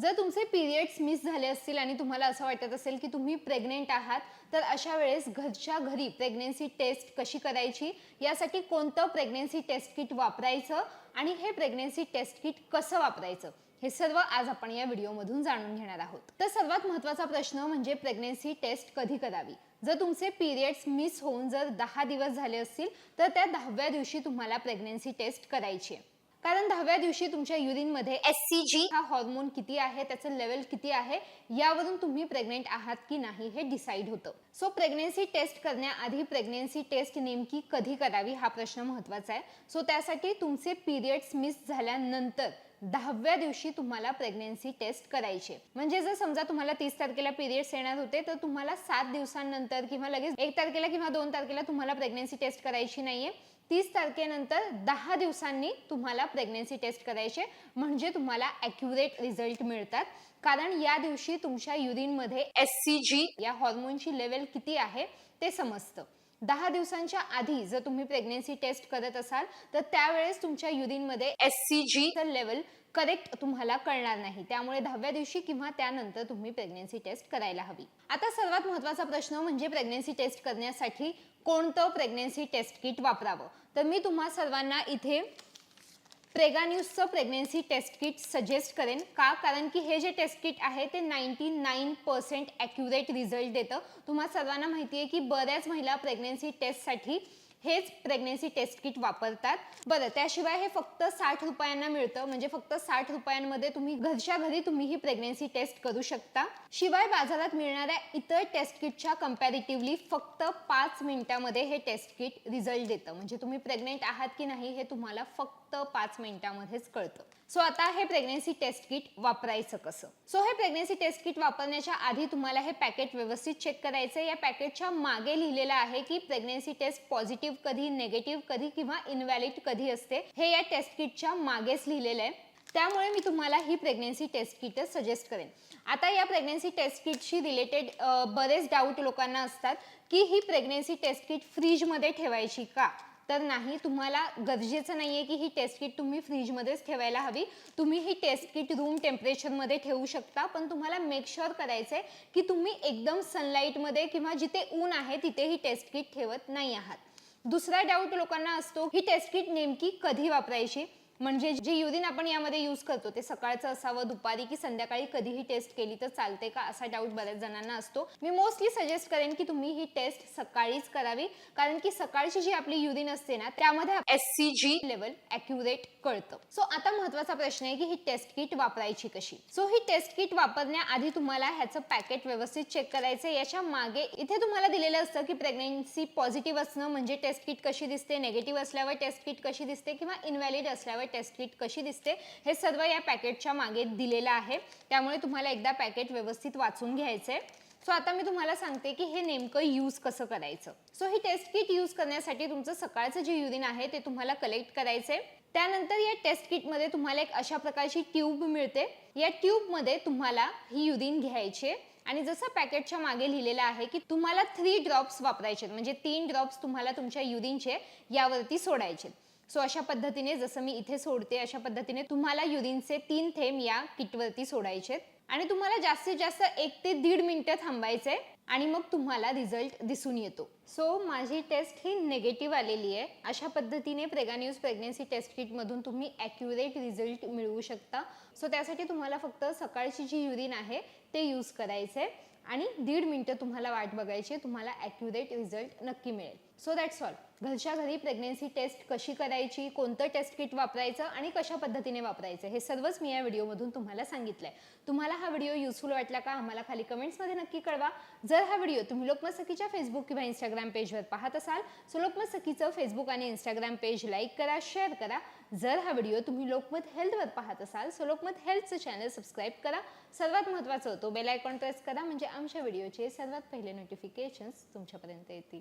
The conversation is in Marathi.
जर तुमचे पिरियड्स मिस झाले असतील आणि तुम्हाला असं वाटत असेल की तुम्ही प्रेग्नेंट आहात तर अशा वेळेस घरच्या घरी प्रेग्नेन्सी टेस्ट कशी करायची? यासाठी कोणतं प्रेग्नेन्सी टेस्ट किट वापरायचं? आणि हे प्रेग्नेन्सी टेस्ट किट कसं वापरायचं? हे सर्व आज आपण या व्हिडिओमधून जाणून घेणार आहोत. तर सर्वात महत्त्वाचा प्रश्न म्हणजे प्रेग्नेन्सी टेस्ट कधी करावी? जर तुमचे पिरियड्स मिस होऊन जर दहा दिवस झाले असतील तर त्या दहाव्या दिवशी तुम्हाला प्रेग्नेन्सी टेस्ट करायची आहे. कारण दहाव्या दिवशी तुमच्या युरिनमध्ये एस सी जी हा हॉर्मोन किती आहे त्याचं लेवल किती आहे यावरून तुम्ही प्रेग्नेंट आहात की नाही हे डिसाईड होतं. सो प्रेग्नेन्सी टेस्ट करण्याआधी प्रेग्नेन्सी टेस्ट नेमकी कधी करावी हा प्रश्न महत्त्वाचा आहे. सो त्यासाठी तुमचे पिरियड्स मिस झाल्यानंतर दहाव्या दिवशी तुम्हाला प्रेग्नेन्सी टेस्ट करायची म्हणजे जर समजा तुम्हाला तीस तारखेला पिरियड्स येणार होते तर तुम्हाला सात दिवसांनंतर किंवा लगेच एक तारखेला किंवा दोन तारखेला तुम्हाला प्रेग्नेन्सी टेस्ट करायची नाहीये. तीस तारखेनंतर दहा दिवसांनी तुम्हाला प्रेग्नेन्सी टेस्ट करायचे म्हणजे तुम्हाला ॲक्युरेट रिझल्ट मिळतात. कारण या दिवशी तुमच्या युरिनमध्ये एस सी जी या हॉर्मोनची लेवल किती आहे ते समजतं. दहा दिवसांच्या आधी जर तुम्ही प्रेग्नेन्सी टेस्ट करत असाल तर त्यावेळेस तुमच्या युरिनमध्ये S C G level correct तुम्हाला कळणार नाही. त्यामुळे दहाव्या दिवशी किंवा त्यानंतर तुम्ही प्रेग्नेन्सी टेस्ट करायला हवी. आता सर्वात महत्त्वाचा प्रश्न म्हणजे प्रेग्नेन्सी टेस्ट करण्यासाठी कोणतं प्रेग्नेन्सी टेस्ट किट वापरावं? तर मी तुम्हा सर्वांना इथे प्रेगा न्यूजचं प्रेग्नेन्सी टेस्ट किट सजेस्ट करेन. का? कारण की हे जे टेस्ट किट आहे ते ninety nine percent accurate result देतं. तुम्हा सर्वांना माहिती आहे की बऱ्याच महिला प्रेग्नेन्सी टेस्टसाठी हेच प्रेग्नेन्सी टेस्ट किट वापरतात. बरं त्याशिवाय हे फक्त साठ रुपयांना मिळतं. म्हणजे फक्त साठ रुपयांमध्ये तुम्ही घरच्या घरी तुम्ही ही प्रेग्नेन्सी टेस्ट करू शकता. शिवाय बाजारात मिळणाऱ्या इतर टेस्ट किटच्या कम्पॅरेटिव्हली फक्त पाच मिनिटामध्ये हे टेस्ट किट रिझल्ट देतं. म्हणजे तुम्ही प्रेग्नेंट आहात की नाही हे तुम्हाला फक्त पाच मिनिटामध्येच कळतं. सो आता हे प्रेग्नेन्सी टेस्ट किट वापरायचं कसं? सो हे प्रेग्नेन्सी टेस्ट किट वापरण्याच्या आधी तुम्हाला हे पॅकेट व्यवस्थित चेक करायचं या पॅकेटच्या मागे लिहिलेलं आहे की प्रेग्नेन्सी टेस्ट पॉझिटिव्ह कधी नेगेटिव्ह कधी किंवा इनव्हॅलिड कधी असते हे या टेस्ट किटच्या मागेच लिहिलेलं आहे. त्यामुळे मी तुम्हाला ही प्रेग्नेन्सी टेस्ट किटच सजेस्ट करेन. आता या प्रेग्नेन्सी टेस्ट किटशी रिलेटेड बरेच डाऊट लोकांना असतात की ही प्रेग्नेन्सी टेस्ट किट फ्रीजमध्ये ठेवायची का? तर नाही तुम्हाला गरजेचं नाही आहे की ही टेस्ट किट तुम्ही फ्रीजमध्येच ठेवायला हवी. तुम्ही ही टेस्ट किट रूम टेम्परेचरमध्ये ठेवू शकता पण तुम्हाला मेक शुअर करायचं आहे की तुम्ही एकदम सनलाईटमध्ये किंवा जिथे ऊन आहे तिथे ही टेस्ट किट ठेवत नाही आहात. दुसरा डाऊट लोकांना असतो ही टेस्ट किट नेमकी कधी वापरायची? म्हणजे जे युरिन आपण यामध्ये यूज करतो ते सकाळचं असावं दुपारी की संध्याकाळी कधीही टेस्ट केली तर चालते का असा डाऊट बऱ्याच जणांना असतो. मी मोस्टली सजेस्ट करेन की तुम्ही ही टेस्ट सकाळीच करावी. कारण की सकाळची जी आपली युरिन असते ना त्यामध्ये S C G level accurate कळतं. सो आता महत्त्वाचा प्रश्न आहे की ही टेस्ट किट वापरायची कशी? सो ही टेस्ट किट वापरण्याआधी तुम्हाला ह्याचं पॅकेट व्यवस्थित चेक करायचं याच्या मागे इथे तुम्हाला दिलेलं असतं की प्रेग्नेन्सी पॉझिटिव्ह असणं म्हणजे टेस्ट किट कशी दिसते नेगेटिव्ह असल्यावर टेस्ट किट कशी दिसते किंवा इनव्हॅलिड असल्यावर टेस्ट किट कशी दिसते हे सर्व या पॅकेटच्या मागे दिलेलं आहे. त्यामुळे तुम्हाला एकदा पॅकेट व्यवस्थित वाचून घ्यायचं आहे सो आता मी तुम्हाला सांगते की हे नेमकं यूज कसं करायचं. सो ही टेस्ट किट यूज करण्यासाठी तुमचं सकाळचं जे युरिन आहे ते तुम्हाला कलेक्ट करायचं आहे त्यानंतर या टेस्ट किटमध्ये तुम्हाला एक अशा प्रकारची ट्यूब मिळते. या ट्यूबमध्ये तुम्हाला ही युरिन घ्यायचे आणि जसं पॅकेटच्या मागे लिहिलेलं आहे की तुम्हाला थ्री ड्रॉप्स वापरायचे म्हणजे तीन ड्रॉप्स तुम्हाला तुमच्या युरिनचे यावरती सोडायचे सो अशा पद्धतीने जसं मी इथे सोडते अशा पद्धतीने तुम्हाला युरिनचे तीन थेंब या किटवरती सोडायचे आणि तुम्हाला जास्तीत जास्त एक ते दीड मिनिटं थांबायचंय. आणि मग तुम्हाला रिझल्ट दिसून येतो. सो माझी टेस्ट ही नेगेटिव्ह आलेली आहे. अशा पद्धतीने प्रेगा न्यूज प्रेग्नेन्सी टेस्ट किटमधून तुम्ही ॲक्युरेट रिझल्ट मिळवू शकता. सो त्यासाठी तुम्हाला फक्त सकाळची जी युरिन आहे ते यूज करायचे आणि दीड मिनटं तुम्हाला वाट बघायची तुम्हाला ॲक्युरेट रिझल्ट नक्की मिळेल. सो दॅट्स ऑल घरच्या घरी प्रेग्नेन्सी टेस्ट कशी करायची कोणतं टेस्ट किट वापरायचं आणि कशा पद्धतीने वापरायचं हे सर्वच मी या व्हिडिओमधून तुम्हाला सांगितलं आहे तुम्हाला हा व्हिडिओ युजफुल वाटला का आम्हाला खाली कमेंट्समध्ये नक्की कळवा. जर जर हा व्हिडिओ तुम्ही लोकमत सखीच्या फेसबुक किंवा इंस्टाग्राम पेजवर पाहत असाल सो लोकमत सखीचं फेसबुक आणि इंस्टाग्राम पेज लाईक करा शेअर करा. जर हा व्हिडिओ तुम्ही लोकमत हेल्थवर पाहत असाल सो लोकमत हेल्थचं चॅनल सबस्क्राईब करा. सर्वात महत्त्वाचं तो बेल आयकॉन प्रेस करा म्हणजे आमच्या व्हिडिओचे सर्वात पहिले नोटिफिकेशन्स तुमच्यापर्यंत येतील.